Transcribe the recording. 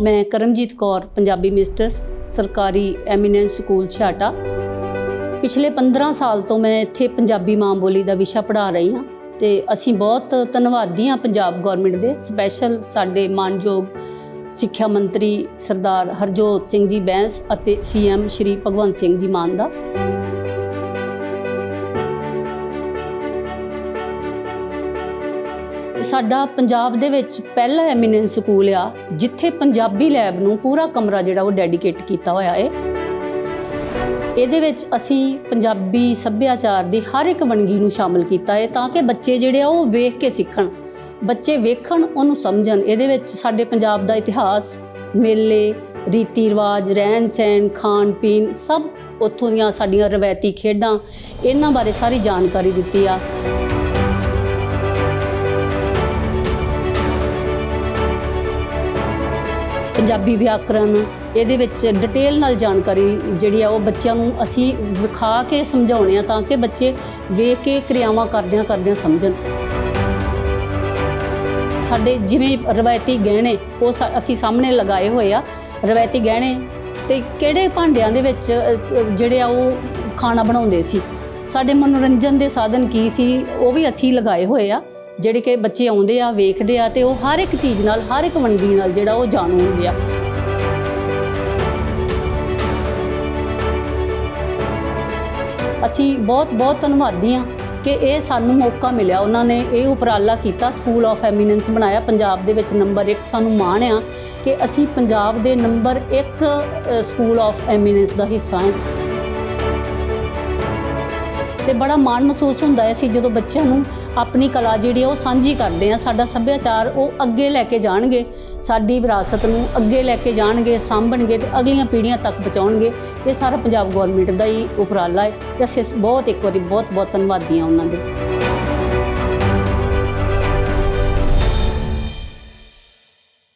ਮੈਂ ਕਰਮਜੀਤ ਕੌਰ, ਪੰਜਾਬੀ ਮਿਸਟਰਸ, ਸਰਕਾਰੀ eminence school Chhata. ਪਿਛਲੇ 15 ਸਾਲ ਤੋਂ ਮੈਂ ਇੱਥੇ ਪੰਜਾਬੀ ਮਾਂ ਬੋਲੀ ਦਾ ਵਿਸ਼ਾ ਪੜ੍ਹਾ ਰਹੀ ਹਾਂ ਤੇ ਅਸੀਂ ਬਹੁਤ ਧੰਨਵਾਦੀ ਹਾਂ ਪੰਜਾਬ ਗਵਰਨਮੈਂਟ ਦੇ ਸਪੈਸ਼ਲ ਸਾਡੇ ਮਾਨਯੋਗ ਸਿੱਖਿਆ ਮੰਤਰੀ ਸਰਦਾਰ ਹਰਜੋਤ ਸਿੰਘ ਜੀ ਬੈਂਸ ਅਤੇ ਸੀਐਮ ਸ਼੍ਰੀ ਭਗਵੰਤ ਸਿੰਘ ਜੀ ਮਾਨ ਦਾ। ਸਾਡਾ ਪੰਜਾਬ ਦੇ ਵਿੱਚ ਪਹਿਲਾ ਐਮੀਨੈਂਸ ਸਕੂਲ ਆ, ਜਿੱਥੇ ਪੰਜਾਬੀ ਲੈਬ ਨੂੰ ਪੂਰਾ ਕਮਰਾ ਜਿਹੜਾ ਉਹ ਡੈਡੀਕੇਟ ਕੀਤਾ ਹੋਇਆ ਹੈ ਇਹਦੇ ਵਿੱਚ ਅਸੀਂ ਪੰਜਾਬੀ ਸੱਭਿਆਚਾਰ ਦੀ ਹਰ ਇੱਕ ਵੰਨਗੀ ਨੂੰ ਸ਼ਾਮਲ ਕੀਤਾ ਹੈ ਤਾਂ ਕਿ ਬੱਚੇ ਜਿਹੜੇ ਆ ਉਹ ਵੇਖ ਕੇ ਸਿੱਖਣ। ਬੱਚੇ ਵੇਖਣ, ਉਹਨੂੰ ਸਮਝਣ। ਇਹਦੇ ਵਿੱਚ ਸਾਡੇ ਪੰਜਾਬ ਦਾ ਇਤਿਹਾਸ, ਮੇਲੇ, ਰੀਤੀ ਰਿਵਾਜ, ਰਹਿਣ ਸਹਿਣ, ਖਾਣ ਪੀਣ ਸਭ ਉੱਥੋਂ ਦੀਆਂ ਸਾਡੀਆਂ ਰਵਾਇਤੀ ਖੇਡਾਂ, ਇਹਨਾਂ ਬਾਰੇ ਸਾਰੀ ਜਾਣਕਾਰੀ ਦਿੱਤੀ ਆ। ਪੰਜਾਬੀ ਵਿਆਕਰਨ, ਇਹਦੇ ਵਿੱਚ ਡਿਟੇਲ ਨਾਲ ਜਾਣਕਾਰੀ ਜਿਹੜੀ ਆ ਉਹ ਬੱਚਿਆਂ ਨੂੰ ਅਸੀਂ ਵਿਖਾ ਕੇ ਸਮਝਾਉਣੇ ਆ ਤਾਂ ਕਿ ਬੱਚੇ ਵੇਖ ਕੇ ਕਿਰਿਆਵਾਂ ਕਰਦਿਆਂ ਕਰਦਿਆਂ ਸਮਝਣ। ਸਾਡੇ ਜਿਵੇਂ ਰਵਾਇਤੀ ਗਹਿਣੇ, ਉਹ ਸਾ- ਅਸੀਂ ਸਾਹਮਣੇ ਲਗਾਏ ਹੋਏ ਆ। ਰਵਾਇਤੀ ਗਹਿਣੇ ਤੇ ਕਿਹੜੇ ਭਾਂਡਿਆਂ ਦੇ ਵਿੱਚ ਜਿਹੜੇ ਆ ਉਹ ਖਾਣਾ ਬਣਾਉਂਦੇ ਸੀ? ਸਾਡੇ ਮਨੋਰੰਜਨ ਦੇ ਸਾਧਨ ਕੀ ਸੀ? ਉਹ ਵੀ ਅਸੀਂ ਲਗਾਏ ਹੋਏ ਆ। ਜਿਹੜੇ ਕਿ ਬੱਚੇ ਆਉਂਦੇ ਆ, ਵੇਖਦੇ ਆ ਤੇ ਉਹ ਹਰ ਇੱਕ ਚੀਜ਼ ਨਾਲ, ਹਰ ਇੱਕ ਵੰਨਗੀ ਨਾਲ ਜਿਹੜਾ ਉਹ ਜਾਣੂ ਹੁੰਦੇ ਆ। ਅਸੀਂ ਬਹੁਤ ਬਹੁਤ ਧੰਨਵਾਦੀ ਆ ਕਿ ਇਹ ਸਾਨੂੰ ਮੌਕਾ ਮਿਲਿਆ। ਉਹਨਾਂ ਨੇ ਇਹ ਉਪਰਾਲਾ ਕੀਤਾ ਸਕੂਲ ਆਫ ਐਮੀਨੈਂਸ ਬਣਾਇਆ। ਪੰਜਾਬ ਦੇ ਵਿੱਚ ਨੰਬਰ 1 ਸਾਨੂੰ ਮਾਣ ਆ ਕਿ ਅਸੀਂ ਪੰਜਾਬ ਦੇ ਨੰਬਰ 1 ਸਕੂਲ ਆਫ ਐਮੀਨੈਂਸ ਦਾ ਹਿੱਸਾ ਹਾਂ। ਤੇ ਬੜਾ ਮਾਣ ਮਹਿਸੂਸ ਹੁੰਦਾ ਹੈ ਸੀ ਜਦੋਂ ਬੱਚਿਆਂ ਨੂੰ ਆਪਣੀ ਕਲਾ ਜਿਹੜੀ ਉਹ ਸਾਂਝੀ ਕਰਦੇ ਆ। ਸਾਡਾ ਸੱਭਿਆਚਾਰ ਉਹ ਅੱਗੇ ਲੈ ਕੇ ਜਾਣਗੇ। ਸਾਡੀ ਵਿਰਾਸਤ ਨੂੰ ਅੱਗੇ ਲੈ ਕੇ ਜਾਣਗੇ, ਸਾਂਭਣਗੇ ਤੇ ਅਗਲੀਆਂ ਪੀੜ੍ਹੀਆਂ ਤੱਕ ਪਹੁੰਚਾਉਣਗੇ। ਇਹ ਸਾਰਾ ਪੰਜਾਬ ਗਵਰਨਮੈਂਟ ਦਾ ਹੀ ਉਪਰਾਲਾ ਹੈ। ਤੇ ਅਸੀਂ ਬਹੁਤ ਇੱਕ ਵਾਰੀ ਬਹੁਤ ਬਹੁਤ ਧੰਨਵਾਦੀ ਹਾਂ ਉਹਨਾਂ ਦੇ।